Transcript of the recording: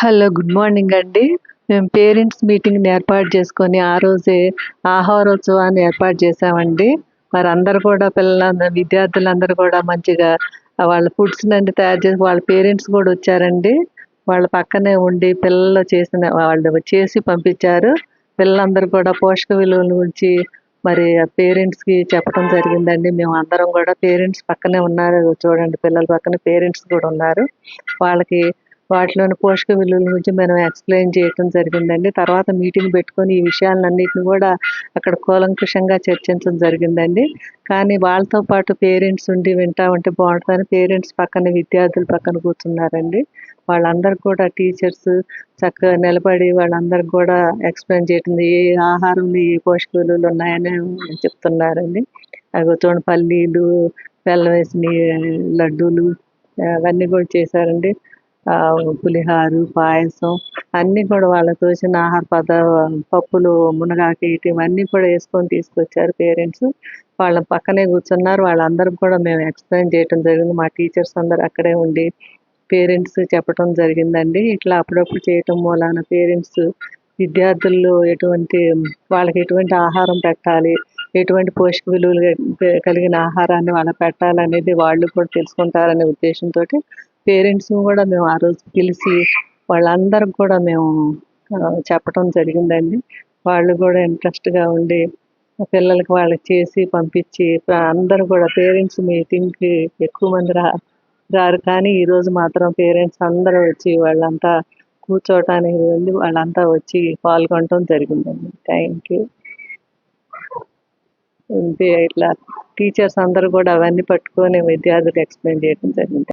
Hello good morning అండి. మేము parents మీటింగ్ని ఏర్పాటు చేసుకొని ఆ రోజే ఆహారోత్సవాన్ని ఏర్పాటు చేసామండి మరి అందరు కూడా పిల్లల విద్యార్థులందరూ కూడా మంచిగా వాళ్ళ ఫుడ్స్ అన్ని తయారు చేసి వాళ్ళ పేరెంట్స్ కూడా వచ్చారండి. వాళ్ళ పక్కనే ఉండి పిల్లలు చేసిన వాళ్ళు చేసి పంపించారు. పిల్లలందరూ కూడా పోషక విలువల గురించి మరి పేరెంట్స్కి చెప్పడం జరిగిందండి. మేము అందరం కూడా పేరెంట్స్ పక్కనే ఉన్నారు. చూడండి పిల్లల పక్కన పేరెంట్స్ కూడా ఉన్నారు. వాళ్ళకి వాటిలోని పోషక విలువల గురించి మనం ఎక్స్ప్లెయిన్ చేయటం జరిగిందండి. తర్వాత మీటింగ్ పెట్టుకొని ఈ విషయాలన్నింటిని కూడా అక్కడ కూలంకుషంగా చర్చించడం జరిగిందండి. కానీ వాళ్ళతో పాటు పేరెంట్స్ ఉండి వింటా ఉంటే బాగుంటుందని పేరెంట్స్ పక్కన విద్యార్థుల పక్కన కూర్చున్నారండి. వాళ్ళందరూ కూడా టీచర్స్ చక్కగా నిలబడి వాళ్ళందరికి కూడా ఎక్స్ప్లెయిన్ చేయటం ఏ ఆహారంలో ఏ పోషక విలువలు ఉన్నాయని చెప్తున్నారండి. అవి చూడండి పల్లీలు బెల్లం వేసిన లడ్డూలు అవన్నీ కూడా చేశారండి. పులిహారు పాయసం అన్నీ కూడా వాళ్ళకి తోచిన ఆహార పదార్థ పప్పులు మునగాకు ఇవన్నీ కూడా వేసుకొని తీసుకొచ్చారు పేరెంట్స్. వాళ్ళ పక్కనే కూర్చున్నారు. వాళ్ళందరూ కూడా మేము ఎక్స్ప్లెయిన్ చేయటం జరిగింది. మా టీచర్స్ అందరు అక్కడే ఉండి పేరెంట్స్ చెప్పటం జరిగిందండి. ఇట్లా అప్పుడప్పుడు చేయటం మూలాన పేరెంట్స్ విద్యార్థుల్లో ఎటువంటి వాళ్ళకి ఎటువంటి ఆహారం పెట్టాలి ఎటువంటి పోషక విలువలు కలిగిన ఆహారాన్ని వాళ్ళకి పెట్టాలనేది వాళ్ళు కూడా తెలుసుకుంటారనే ఉద్దేశంతో పేరెంట్స్ కూడా మేము ఆ రోజు పిలిచి వాళ్ళందరికి కూడా మేము చెప్పడం జరిగిందండి. వాళ్ళు కూడా ఇంట్రెస్ట్గా ఉండి పిల్లలకి వాళ్ళకి చేసి పంపించి అందరూ కూడా పేరెంట్స్ మీటింగ్కి ఎక్కువ మంది రా రారు. కానీ ఈరోజు మాత్రం పేరెంట్స్ అందరూ వచ్చి వాళ్ళంతా కూర్చోవటానికి వెళ్ళి వాళ్ళంతా వచ్చి పాల్గొనటం జరిగిందండి. Thank you. ఇట్లా టీచర్స్ అందరూ కూడా అవన్నీ పట్టుకొని విద్యార్థులకు ఎక్స్ప్లెయిన్ చేయడం జరిగింది.